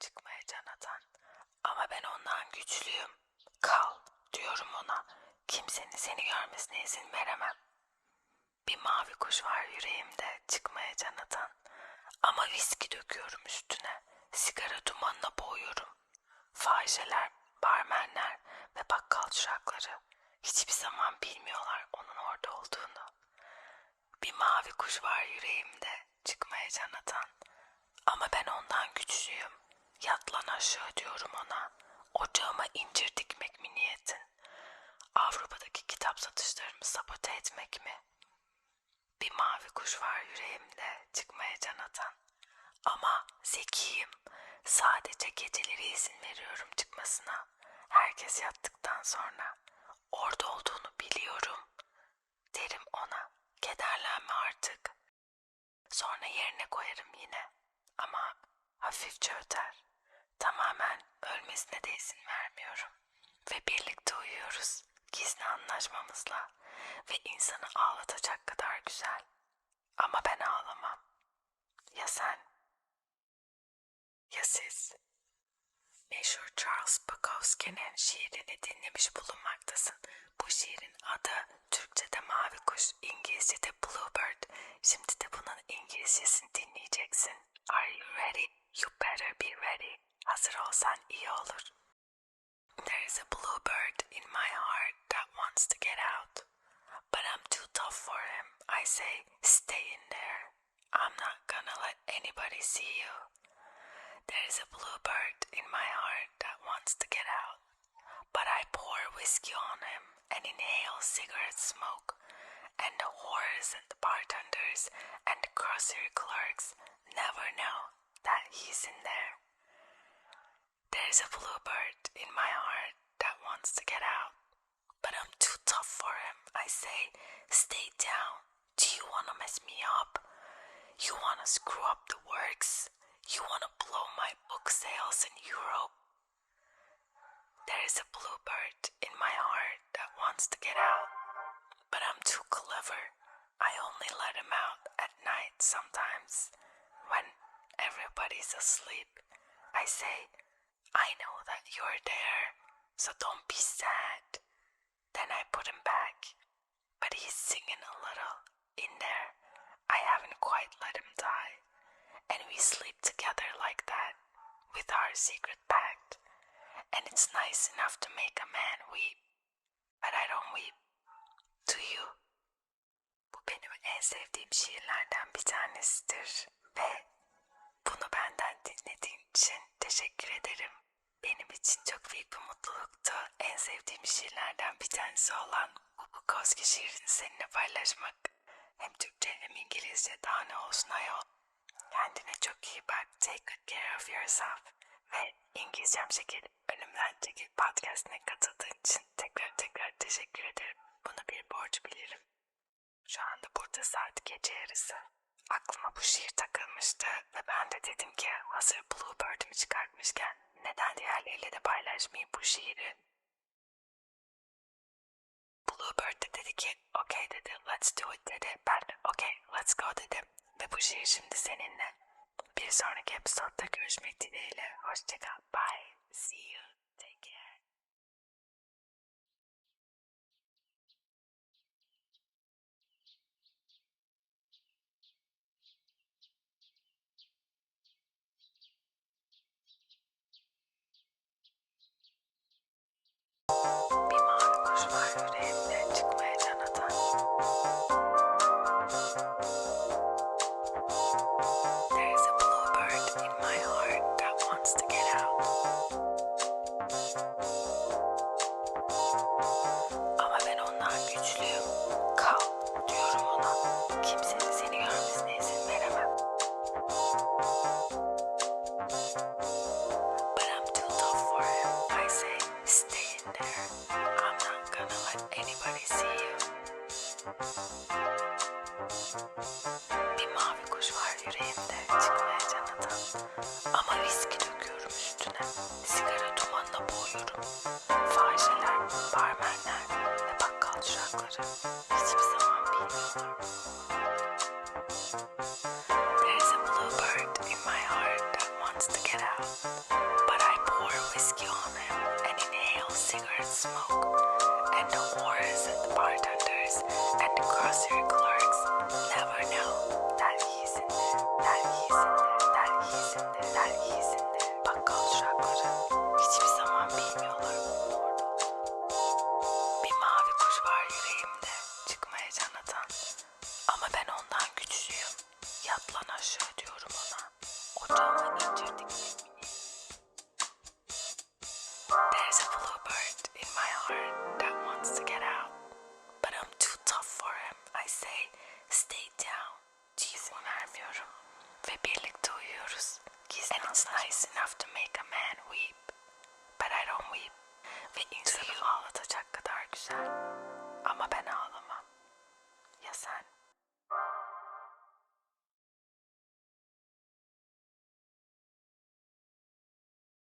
çıkmaya can atan. Ama ben ondan güçlüyüm. Kal diyorum ona. Kimsenin seni görmesine izin veremem. Bir mavi kuş var yüreğimde çıkmaya can atan. Ama viski döküyorum üstüne. Sigara dumanına boğuyorum. Fahişeler, barmenler ve bakkal çırakları hiçbir zaman bilmiyorlar onun orada olduğunu. Bir mavi kuş var yüreğimde çıkmaya can atan. Ama ben ondan güçlüyüm. Yat aşağı diyorum ona. Ocağıma incir dikmek mi niyetin? Avrupa'daki kitap satışlarımı sabote etmek mi? Bir mavi kuş var yüreğimde çıkmaya can atan. Ama zekiyim. Sadece geceleri izin veriyorum çıkmasına. Herkes yattıktan sonra. Orada olduğunu biliyorum. Derim ona. Kederlenme artık. Sonra yerine koyarım yine. Ama hafifçe öter. Tamamen ölmesine de izin vermiyorum. Ve birlikte uyuyoruz. Gizli anlaşmamızla. Ve insanı ağlatacak kadar güzel. Ama ben ağlamam. Ya sen? Ya siz? Meşhur Charles Bukowski'nin Hazır olsan iyi olur. There is a bluebird in my heart that wants to get out. But I'm too tough for him. I say, stay in there. I'm not gonna let anybody see you. There is a bluebird in my heart that wants to get out. But I pour whiskey on him and inhale cigarette smoke. And the whores and the bartenders and the grocery clerks never know that he's in there. There's a bluebird in my heart that wants to get out. But I'm too tough for him. I say, stay down. Do you want to mess me up? You want to screw up the works? You want to blow my book sales in Europe? There is a bluebird in my heart that wants to get out. But I'm too clever. I only let him out at night sometimes. When everybody's asleep, I say, I know that you're there, so don't be sad. Then I put him back. But he's singing a little in there. I haven't quite let him die. And we sleep together like that with our secret pact. And it's nice enough to make a man weep. But I don't weep. Do you? Bu benim en sevdiğim şiirlerden bir tanesidir. Ve bunu benden dinlediğin için teşekkür ederim. Benim için çok büyük bir mutluluktu. En sevdiğim şiirlerden bir tanesi olan bu Bukowski şiirini seninle paylaşmak. Hem Türkçe hem İngilizce daha ne olsun ayol. Kendine çok iyi bak. Take good care of yourself. Ve İngilizcem şekil önümden çekil podcastine katıldığın için tekrar tekrar teşekkür ederim. Bunu bir borç bilirim. Şu anda burada saat gece yarısı. Aklıma bu şiir takılmıştı ve ben de dedim ki hazır Bluebird'ümü çıkartmışken neden diğerleriyle de paylaşmayayım bu şiiri. Bluebird de dedi ki okey dedi let's do it dedi. Ben de okey let's go dedim. Ve bu şiir şimdi seninle. Bir sonraki episodda görüşmek dileğiyle. Hoşçakal. Bye. Yüreğimde çıkmaya can atan. Ama viski döküyorum üstüne. Sigara dumanına boğuyorum. Fahişeler, barmenler ve bakkal çırakları hiçbir zaman bilmiyorlar. There is a bluebird in my heart that wants to get out. But I pour whiskey on him and inhale cigarette smoke. And the whores and the bartenders and the grocery clerks never know Anne diyorum ona. Ocağıma getirdik yemini. There's a bluebird in my heart that wants to get out. But I'm too tough for him. I say, stay down. Jeez, önermiyorum. Ve birlikte uyuyoruz. He's And it's nice enough to make a man weep. But I don't weep. Ve insanı ağlatacak kadar güzel. Ama ben ağlamam. Ya sen?